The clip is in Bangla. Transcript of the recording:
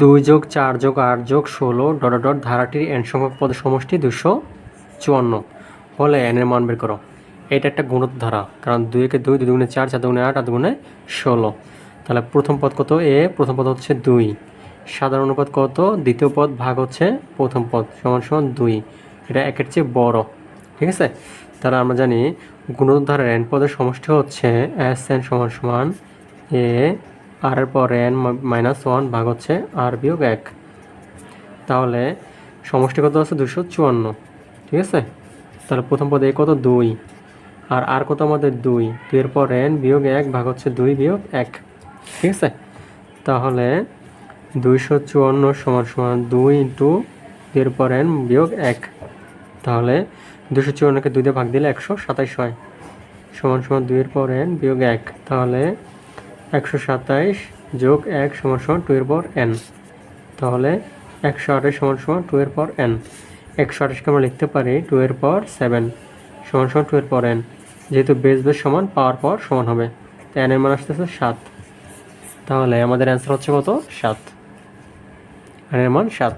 দুই যোগ চার যোগ আট যোগ ষোলো ডট ডট ধারাটির এন সংখ্যক পদের সমষ্টি দুশো চুয়ান্ন। হলে এনের মান বের করো। এটা একটা গুণত ধারা, কারণ দুই দুইকে দুই দুই দুগুণে চার চার দুগুণে আট আট দুগুণে ষোলো। তাহলে প্রথম পদ কত এ প্রথম পদ হচ্ছে দুই। সাধারণ অনুপাত কত? দ্বিতীয় পদ ভাগ হচ্ছে প্রথম পদ, সমান সমান দুই। এটা একের চেয়ে বড়, ঠিক আছে? তাহলে আমরা জানি গুণত ধারার এন পদের সমষ্টি হচ্ছে এস এন সমান সমান এ আর এর পর এন মাইনাস ওয়ান ভাগ হচ্ছে আর বিয়োগ এক। তাহলে সমষ্টি কত আছে? দুশো চুয়ান্ন। ঠিক আছে? তাহলে প্রথম পদে কত? দুই। আর আর কত আমাদের? দুই। দুইয়ের পর এন বিয়োগ এক ভাগ হচ্ছে দুই বিয়োগ এক। ঠিক আছে? তাহলে দুইশো চুয়ান্ন সমান সমান দুই ইন্টু দুইয়ের পর এন বিয়োগ এক। তাহলে দুশো চুয়ান্নকে দুই দিয়ে ভাগ দিলে একশো সাতাইশ হয়। সমান সমান দুইয়ের পর এন বিয়োগ এক। তাহলে একশো সাতাইশ যোগ এক সমান সমান টু এর পর এন তাহলে একশো আঠাশ সমান সমান টু এর পর এন একশো আঠাশকে আমরা লিখতে পারি টু এর পর সেভেন সমান সমান টু এর পর এন যেহেতু বেস বেস সমান পাওয়ার পর সমান হবে। তো এন এর মান আসতেছে সাত। তাহলে আমাদের অ্যান্সার হচ্ছে কত? সাত। এন এর মান সাত।